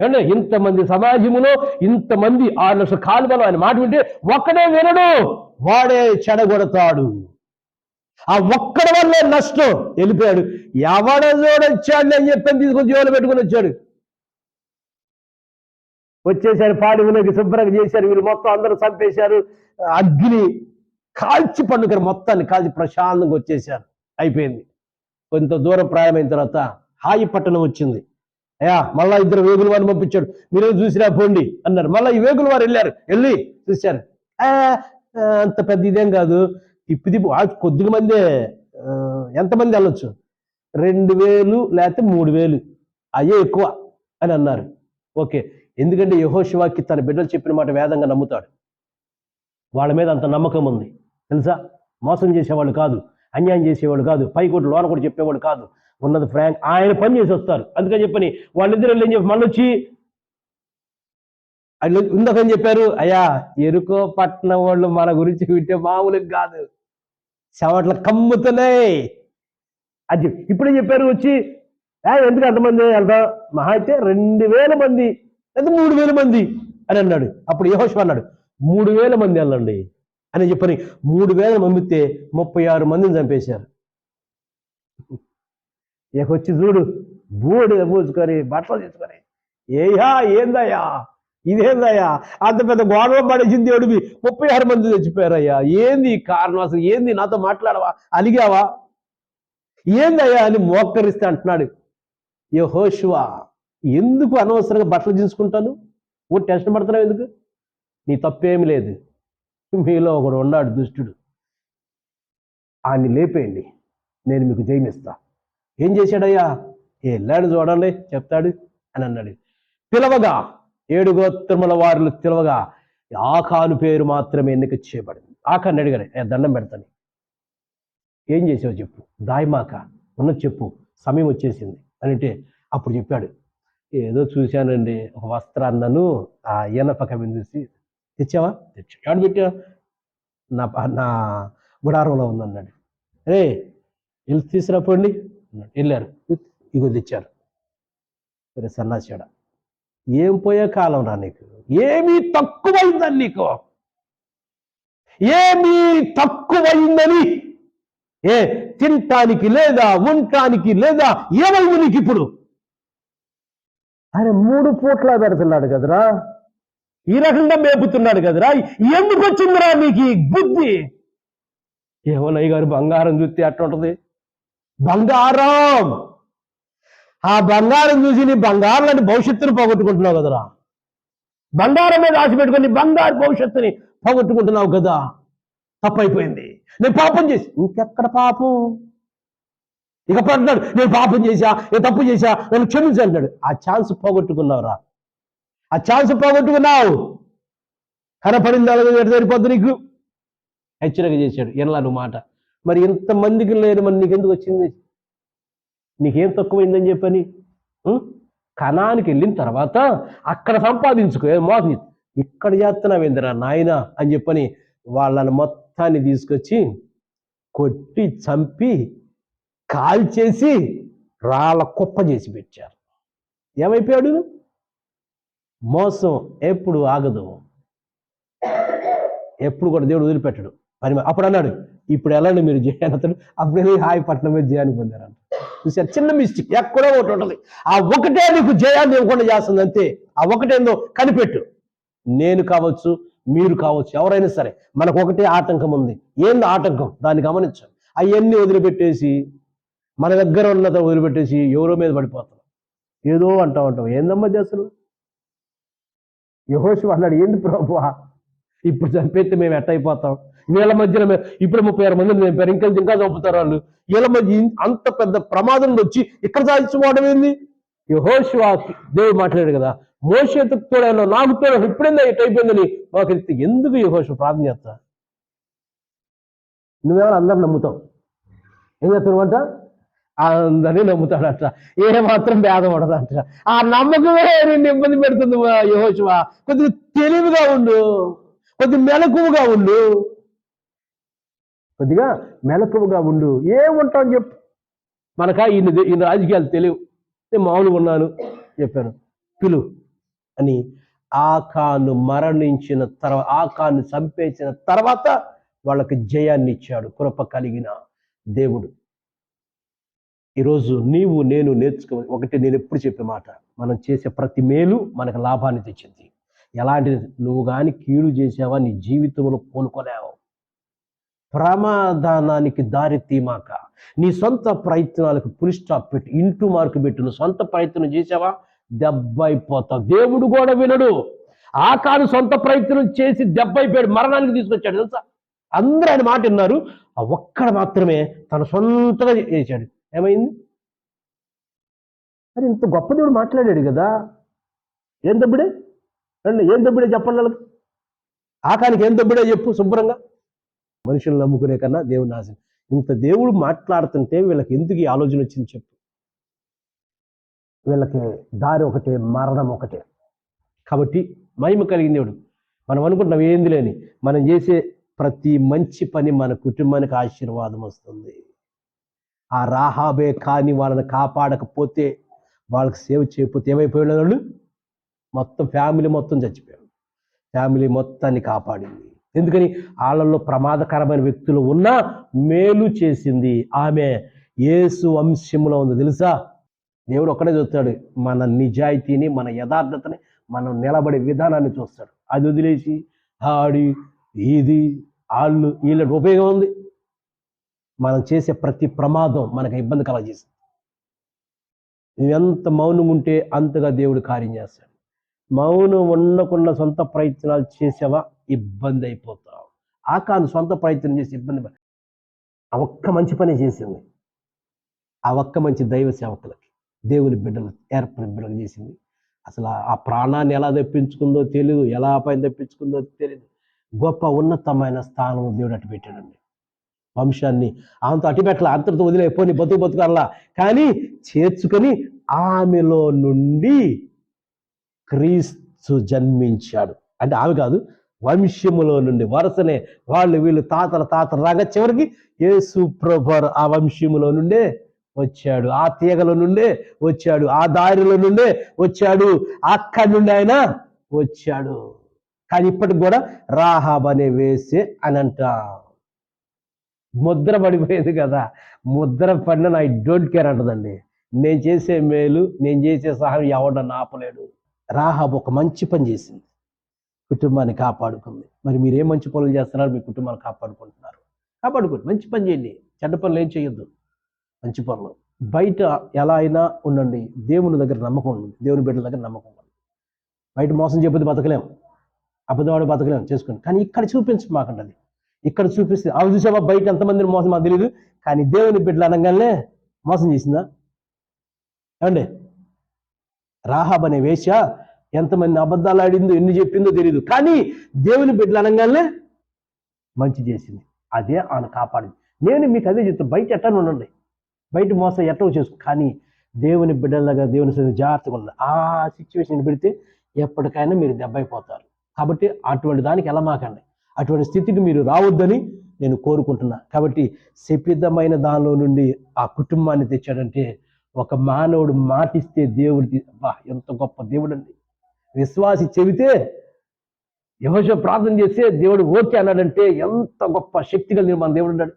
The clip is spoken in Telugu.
ఏమంటే ఇంతమంది సమాజములో ఇంతమంది ఆరు లక్షల కాలువలు ఆయన మాట వింటే ఒక్కడే వినడు వాడే చెడగొడతాడు. ఆ ఒక్కడి వల్లే నష్టం వెళ్ళిపోయాడు. ఎవడ చూడొచ్చాడు అని చెప్పని తీసుకొని జీవులు పెట్టుకుని వచ్చాడు. వచ్చేసారు పాడి ఉన్నది శుభ్రంగా చేశారు వీళ్ళు మొత్తం అందరూ చంపేశారు. అగ్ని కాల్చి పండుగ మొత్తాన్ని కాల్చి ప్రశాంతంగా వచ్చేసారు అయిపోయింది. కొంత దూరం ప్రాయమైన తర్వాత హాయి పట్టణం వచ్చింది. అయ్యా మళ్ళా ఇద్దరు వేగుల వారిని పంపించాడు. మీరే చూసిరా పోండి అన్నారు. మళ్ళీ ఈ వేగుల వారు వెళ్ళారు. వెళ్ళి చూశారు. "ఆ, అంత పెద్ద ఇదేం కాదు. తిప్పి తిప్పి కొద్దిగా మందే ఎంతమంది వెళ్ళొచ్చు? రెండు వేలు లేకపోతే మూడు వేలు. అయ్యే ఎక్కువ అని అన్నారు. ఓకే. ఎందుకంటే యహోశివాకి తన బిడ్డలు చెప్పిన మాట వేదంగా నమ్ముతాడు. వాళ్ళ మీద అంత నమ్మకం ఉంది. తెలుసా? మోసం చేసేవాళ్ళు కాదు. అన్యాయం చేసేవాళ్ళు కాదు. పైకోటి లోన కూడా చెప్పేవాడు కాదు. ఉన్నది ఫ్రాంక్. ఆయన పని చేసి వస్తారు. అందుకని చెప్పని వాళ్ళిద్దరు వెళ్ళి చెప్పి మళ్ళీ వచ్చి వాళ్ళు ఇందాకని చెప్పారు? అయ్యా ఎరుకో పట్నం వాళ్ళు మన గురించి వింటే మామూలుగా కాదు. చెవట్ల కమ్ముతున్నాయి. అది ఇప్పుడే చెప్పారు వచ్చి ఎందుకు అంతమంది వెళ్తాం మహా అయితే రెండు వేల మంది లేదా మూడు వేల మంది. అని అన్నాడు. అప్పుడు యహోష్ అన్నాడు మూడు వేల మంది వెళ్ళండి. అని చెప్పని మూడు వేల పంపితే ముప్పై ఆరు మందిని చంపేశారు. ఇక వచ్చి చూడు బూడి పూసుకొని బట్టలు తీసుకొని ఏయా ఏందయ్యా ఇదేందయ్యా అంత పెద్ద గొడవ పడేసింది దేవుడివి ముప్పై ఆరు మంది చచ్చిపోయారయ్యా ఏంది కారణం అసలు ఏంది నాతో మాట్లాడవా అలిగావా? ఏందయ్యా అని మోక్కరిస్తే అంటున్నాడు యహోషువా ఎందుకు అనవసరంగా బట్టలు తీసుకుంటాను? ఓ టెన్షన్ పడుతున్నావు ఎందుకు? నీ తప్పేమి లేదు. మీలో ఒకడు ఉన్నాడు దుష్టుడు. ఆయన్ని లేపేయండి నేను మీకు జయమిస్తా. ఏం చేశాడయ్యా? వెళ్ళాడు చూడండి చెప్తాడు అని అన్నాడు. పిలవగా ఏడు గోత్రముల వారులు పిలవగా ఆకాను పేరు మాత్రమే ఎన్నిక చేయబడింది. ఆకాన్ని అడిగాడు దండం పెడతాను. ఏం చేసావు చెప్పు? దాయమాక ఉన్నది చెప్పు సమయం వచ్చేసింది అని అంటే అప్పుడు చెప్పాడు. ఏదో చూశానండి ఒక వస్త్రాన్నను ఆ ఈయన పక్కన చూసి తెచ్చావా? తెచ్చా ఎక్కడ పెట్టా నా నా గుడారంలో ఉందన్నాడు. రే వెళ్ళి తీసుకురాపోండి అన్నాడు. వెళ్ళారు. ఇగో తెచ్చారు. సరే సన్నాచాడ ఏం పోయే కాలం రా నీకు? ఏమీ తక్కువైందని నీకు? ఏమీ తక్కువైందని? ఏ తినటానికి లేదా ఉండటానికి లేదా ఏమైంది నీకు ఇప్పుడు? ఆయన మూడు పూట్ల పెడుతున్నాడు కదరా? ఈ రకంగా మేపుతున్నాడు కదరా? ఎందుకు వచ్చిందిరా నీకు బుద్ధి? ఏమోనయ్య గారు బంగారం చూస్తే అట్లా బంగారం. ఆ బంగారం చూసి నీ బంగారం లాంటి భవిష్యత్తుని పోగొట్టుకుంటున్నావు కదరా. బంగారం మీద ఆశ పెట్టుకొని బంగారు భవిష్యత్తుని పోగొట్టుకుంటున్నావు కదా. తప్పైపోయింది. నేను పాపం చేసి ఇంకెక్కడ పాపం? ఇక పడ్డాడు నేను పాపం చేశా? నేను తప్పు చేశా? నన్ను క్షమించు అంటాడు ఆ ఛాన్స్ పోగొట్టుకున్నావురా. ఆ ఛాన్స్ పోగొట్టుకున్నావు. కనపడింది అలాగే సరిపోద్దు నీకు. హెచ్చరిక చేశాడు. ఎనలా నువ్వు మాట. మరి ఇంతమందికి లేదు మరి నీకెందుకు వచ్చింది? నీకేం తక్కువైందని చెప్పని? కణానికి వెళ్ళిన తర్వాత అక్కడ సంపాదించుకో మోసం ఇక్కడ చేస్తున్నావేందిరా నాయన అని చెప్పని వాళ్ళని మొత్తాన్ని తీసుకొచ్చి కొట్టి చంపి కాల్చేసి రాళ్ళ కుప్ప చేసి పెట్టారు. ఏమైపోయాడు? మోసం ఎప్పుడు ఆగదు. ఎప్పుడు కూడా దేవుడు వదిలిపెట్టడు. పని అప్పుడు అన్నాడు ఇప్పుడు వెళ్ళండి మీరు జయానతడు అప్పుడు వెళ్ళి హాయి పట్నం మీద జయాన్ని పొందారంట చూసారు చిన్న మిస్టేక్ ఎక్కడో ఒకటి ఉంటుంది. ఆ ఒకటే నీకు జయాన్ని ఇవ్వకుండా చేస్తుంది అంతే. ఆ ఒకటేందో కనిపెట్టు. నేను కావచ్చు మీరు కావచ్చు ఎవరైనా సరే మనకు ఒకటే ఆటంకం ఉంది. ఏంది ఆటంకం? దాన్ని గమనించాం. అవన్నీ వదిలిపెట్టేసి మన దగ్గర ఉన్నత వదిలిపెట్టేసి ఎవరో మీద పడిపోతాం. ఏదో అంటా ఉంటాం. ఏందమ్మా అసలు? యహోషి అన్నాడు ఏంది ప్రభు ఇప్పుడు చంపేస్తే మేము ఎట్ట అయిపోతాం వీళ్ళ మధ్యలో ఇప్పుడు ముప్పై ఆరు మందిని చంపారు ఇంకా ఇంకా చంపుతారు వాళ్ళు. వీళ్ళ మధ్య అంత పెద్ద ప్రమాదం వచ్చి ఇక్కడ సాధించుకోవడం ఏంది? యహోశివా దేవుడు మాట్లాడాడు కదా. మోసేతు తోడేలో నాకు తోడ ఇప్పుడేందా? ఇట్ అయిపోయిందని మాకు ఎందుకు యహోషు ప్రార్థన చేస్తా నువ్వేమో అందరు నమ్ముతావు? ఏం చేస్తున్నావంట అందరినీ నమ్ముతాడట. ఏ మాత్రం భేదం ఆ నమ్మకమే రెండు ఇబ్బంది పెడుతుంది యహోశివ కొద్దిగా తెలివిగా ఉండు. కొద్ది మెలకువగా ఉండు. కొద్దిగా మెలకువగా ఉండు. ఏముంటావు చెప్పు. మనకా ఈయన ఈయన రాజకీయాలు తెలియవు. నేను మామూలుగా ఉన్నాను చెప్పాను. పిలు అని ఆకాను మరణించిన తర్వాత ఆకాను చంపేసిన తర్వాత వాళ్ళకి జయాన్ని ఇచ్చాడు. కృప కలిగిన దేవుడు. ఈరోజు నీవు నేను నేర్చుకో ఒకటి నేను ఎప్పుడు చెప్పే మాట. మనం చేసే ప్రతి మేలు మనకు లాభాన్ని తెచ్చింది. ఎలాంటిది? నువ్వు కానీ కీడు చేసావా? నీ జీవితంలో కోలుకోలేవు. ప్రమాదానానికి దారి తీమాక. నీ సొంత ప్రయత్నాలకు పులి స్టాప్ పెట్టి ఇంటూ మార్కు పెట్టు. నువ్వు సొంత ప్రయత్నం చేసావా? దెబ్బైపోతావు. దేవుడు కూడా వినడు. ఆకాను సొంత ప్రయత్నం చేసి దెబ్బైపోయాడు. మరణానికి తీసుకొచ్చాడు. తెలుసా? అందరూ ఆయన మాట విన్నారు. ఆ ఒక్కడ మాత్రమే తన సొంతగా చేశాడు. ఏమైంది? మరి ఇంత గొప్ప దేవుడు మాట్లాడాడు కదా. ఏం దబ్బుడే రండి ఏం దబ్బుడే చెప్పండి వాళ్ళకి? ఆకానికి ఏం దబ్బుడే చెప్పు శుభ్రంగా. మనుషులు నమ్ముకునే కన్నా దేవుని ఆశ ఇంత దేవుడు మాట్లాడుతుంటే వీళ్ళకి ఎందుకు ఈ ఆలోచన వచ్చింది చెప్పు. వీళ్ళకి దారి ఒకటే మరణం ఒకటే. కాబట్టి మహిమ కలిగిన దేవుడు. మనం అనుకుంటున్నాం ఏంది లేని మనం చేసే ప్రతి మంచి పని మన కుటుంబానికి ఆశీర్వాదం వస్తుంది. ఆ రాహాబే కానీ వాళ్ళని కాపాడకపోతే వాళ్ళకి సేవ చేయకపోతే ఏమైపోయాడు వాళ్ళు? మొత్తం ఫ్యామిలీ మొత్తం చచ్చిపోయాడు. ఫ్యామిలీ మొత్తాన్ని కాపాడింది. ఎందుకని వాళ్ళల్లో ప్రమాదకరమైన వ్యక్తులు ఉన్నా మేలు చేసింది. ఆమె యేసు వంశంలో ఉంది. తెలుసా? దేవుడు ఒక్కడే చూస్తాడు మన నిజాయితీని మన యథార్థతని మనం నిలబడే విధానాన్ని చూస్తాడు. అది వదిలేసి ఆడి ఇది వాళ్ళు వీళ్ళకి ఉపయోగం ఉంది. మనం చేసే ప్రతి ప్రమాదం మనకు ఇబ్బంది కలగజేస్తుంది. నువ్వెంత ఎంత మౌనం ఉంటే అంతగా దేవుడు కార్యం చేస్తాడు. మౌనం ఉండకుండా సొంత ప్రయత్నాలు చేసావా? ఇబ్బంది అయిపోతావు. ఆకాను సొంత ప్రయత్నం చేసి ఇబ్బంది ఆ ఒక్క మంచి పని చేసింది. ఆ ఒక్క మంచి దైవ సేవకులకి దేవుని బిడ్డలు ఏర్పడిన బిడ్డలు చేసింది. అసలు ఆ- ప్రాణాన్ని ఎలా తెప్పించుకుందో తెలియదు ఎలా పైన తెప్పించుకుందో తెలియదు గొప్ప ఉన్నతమైన స్థానం దేవుడు అటు పెట్టాడండి. వంశాన్ని ఆమెతో అటుపెట్టల అంతటితో వదిలేపోని బతుకు బతుకల్లా కానీ చేర్చుకొని ఆమెలో నుండి క్రీస్తు జన్మించాడు. అంటే ఆమె కాదు వంశములో నుండి వరుసనే వాళ్ళు వీళ్ళు తాతల తాతల రాగా చివరికి యేసు ప్రభర్ ఆ వంశములో నుండే వచ్చాడు. ఆ తీగల నుండే వచ్చాడు. ఆ దారిలో నుండే వచ్చాడు. అక్కడి నుండి ఆయన వచ్చాడు. కానీ ఇప్పటికి కూడా రాహాబ్ అనే వేసే అని అంట. ముద్ర పడిపోయేది కదా. ముద్ర పడిన ఐ డోంట్ కేర్ అంటదండి. నేను చేసే మేలు నేను చేసే సహాయం ఎవడ నాపలేడు. రాహాబ్ ఒక మంచి పని చేసింది. కుటుంబాన్ని కాపాడుకుంది. మరి మీరు ఏ మంచి పనులు చేస్తున్నారు? మీ కుటుంబాన్ని కాపాడుకుంటున్నారు. కాపాడుకోండి. మంచి పని చేయండి. చెడ్డ పనులు ఏం చేయొద్దు. మంచి పనులు. బయట ఎలా అయినా ఉండండి. దేవుని దగ్గర నమ్మకం ఉండండి. దేవుని బిడ్డల దగ్గర నమ్మకం ఉండండి. బయట మోసం చెప్పేది బతకలేం. అబద్ధవాడు బతకలేము చేసుకోండి. కానీ ఇక్కడ చూపించు మాకండి అది. ఇక్కడ చూపిస్తే అవి చూసావా? బయట ఎంతమందిని మోసం మాకు తెలియదు కానీ దేవుని బిడ్డలు అనగానే మోసం చేసిందా? ఏమండి? రాహాబ్ అనే వేష ఎంతమంది అబద్ధాలు ఆడిందో ఎన్ని చెప్పిందో తెలియదు కానీ దేవుని బిడ్డలు అనగానే మంచి చేసింది. అదే ఆయన కాపాడింది. నేను మీకు అదే చెప్తాను బయట ఎట్లా ఉండండి. బయట మోసం ఎట్లా చేసుకో కానీ దేవుని బిడ్డలాగా దేవుని జాగ్రత్తగా ఉండాలి ఆ సిచ్యువేషన్ పెడితే ఎప్పటికైనా మీరు దెబ్బైపోతారు కాబట్టి అటువంటి దానికి ఎలా మాకండి అటువంటి స్థితికి మీరు రావద్దని నేను కోరుకుంటున్నా. కాబట్టి శపితమైన దానిలో నుండి ఆ కుటుంబాన్ని తెచ్చాడంటే ఒక మానవుడు మాటిస్తే దేవుడి అబ్బా ఎంత గొప్ప దేవుడు అండి విశ్వాసి చెబితే యహోష ప్రార్థన చేస్తే దేవుడు ఓకే అన్నాడంటే ఎంత గొప్ప శక్తి కలిగిన మన దేవుడు ఉన్నాడు.